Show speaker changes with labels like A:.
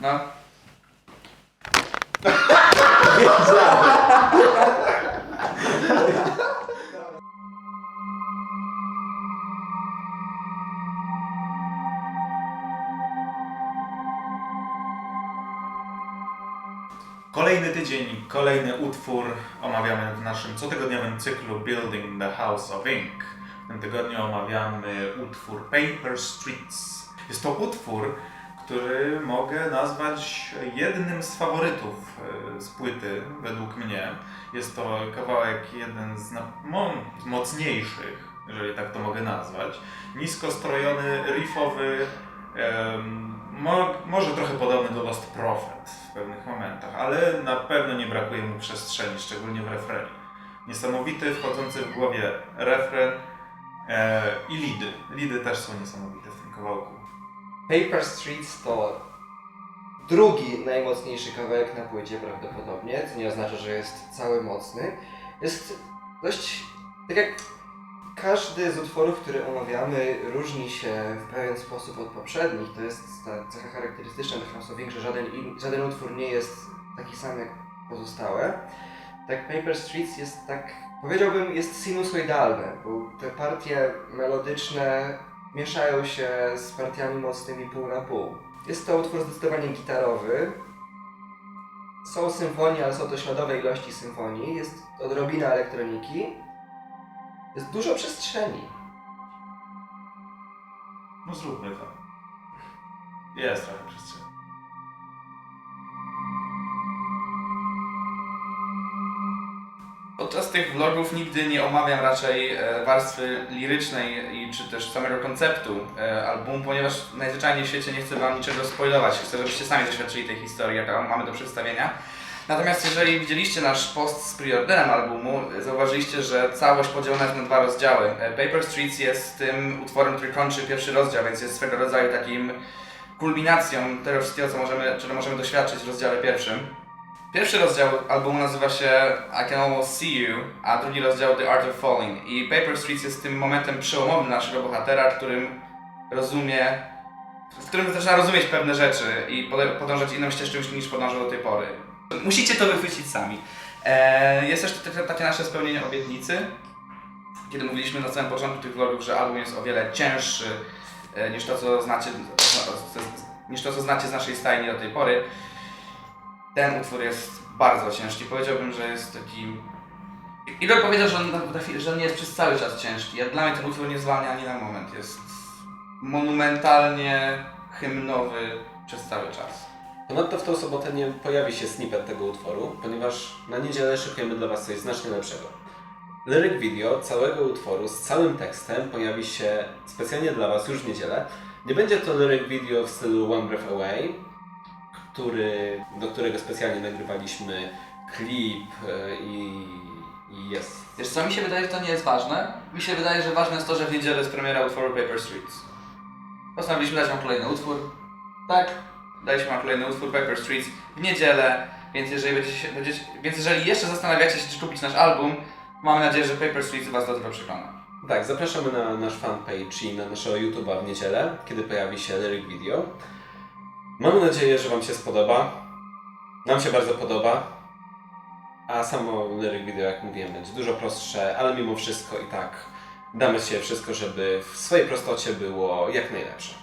A: No.
B: Kolejny tydzień, kolejny utwór omawiamy w naszym cotygodniowym cyklu Building the House of Ink. W tym tygodniu omawiamy utwór Paper Streets. Jest to utwór, który mogę nazwać jednym z faworytów e, z płyty, według mnie. Jest to kawałek jeden z mocniejszych, jeżeli tak to mogę nazwać. Nisko strojony, riffowy, może trochę podobny do Lost Prophet w pewnych momentach, ale na pewno nie brakuje mu przestrzeni, szczególnie w refrenie. Niesamowity, wchodzący w głowie refren e, i lidy. Lidy też są niesamowite w tym kawałku.
C: Paper Streets to drugi najmocniejszy kawałek na płycie prawdopodobnie, co nie oznacza, że jest cały mocny. Jest dość, tak jak każdy z utworów, które omawiamy, różni się w pewien sposób od poprzednich. To jest ta cecha charakterystyczna dla House że żaden, żaden utwór nie jest taki sam jak pozostałe. Tak Paper Streets jest tak, powiedziałbym, jest sinusoidalne, bo te partie melodyczne mieszają się z partiami mocnymi pół na pół. Jest to utwór zdecydowanie gitarowy. Są symfonie, ale są to śladowe ilości symfonii. Jest odrobina elektroniki. Jest dużo przestrzeni.
B: No zróbmy to. Jest trochę przestrzeni.
A: Podczas tych vlogów nigdy nie omawiam raczej e, warstwy lirycznej i czy też samego konceptu e, albumu, ponieważ najzwyczajniej w świecie nie chcę wam niczego spoilować. Chcę, żebyście sami doświadczyli tej historii, jaką mamy do przedstawienia. Natomiast jeżeli widzieliście nasz post z preorderem albumu, zauważyliście, że całość podzielona jest na dwa rozdziały. E, Paper Streets jest tym utworem, który kończy pierwszy rozdział, więc jest swego rodzaju takim kulminacją tego wszystkiego, co możemy, czego możemy doświadczyć w rozdziale pierwszym. Pierwszy rozdział albumu nazywa się I Can Almost See You, a drugi rozdział The Art of Falling. I Paper Streets jest tym momentem przełomowym naszego bohatera, którym rozumie, w którym zaczyna rozumieć pewne rzeczy i podążać inną ścieżką niż podążał do tej pory. Musicie to wychwycić sami. E, jest też takie nasze spełnienie obietnicy, kiedy mówiliśmy na samym początku tych vlogów, że album jest o wiele cięższy e, niż to, co znacie, niż to, co znacie z naszej stajni do tej pory. Ten utwór jest bardzo ciężki. Powiedziałbym, że jest taki. Igor powiedział, że on, że on nie jest przez cały czas ciężki. Ja dla mnie ten utwór nie zwalnia ani na moment. Jest monumentalnie hymnowy przez cały czas.
D: Ponadto w tą sobotę nie pojawi się snippet tego utworu, ponieważ na niedzielę szykujemy dla Was coś znacznie lepszego. Lyric video całego utworu z całym tekstem pojawi się specjalnie dla Was już w niedzielę. Nie będzie to lyric video w stylu One Breath Away, który, do którego specjalnie nagrywaliśmy klip e, i, i jest.
A: Wiesz co, mi się wydaje, że to nie jest ważne. Mi się wydaje, że ważne jest to, że w niedzielę jest premiera utworu Paper Streets. Postanowiliśmy dać wam kolejny utwór. Tak, daliśmy wam kolejny utwór Paper Streets w niedzielę, więc jeżeli będziecie, będziecie więc jeżeli jeszcze zastanawiacie się, czy kupić nasz album, mamy nadzieję, że Paper Streets was do tego przekona.
D: Tak, zapraszamy na nasz fanpage i na naszego YouTube'a w niedzielę, kiedy pojawi się lyric video. Mamy nadzieję, że Wam się spodoba. Nam się bardzo podoba. A samo lyric video, jak mówiłem, będzie dużo prostsze, ale mimo wszystko i tak damy się wszystko, żeby w swojej prostocie było jak najlepsze.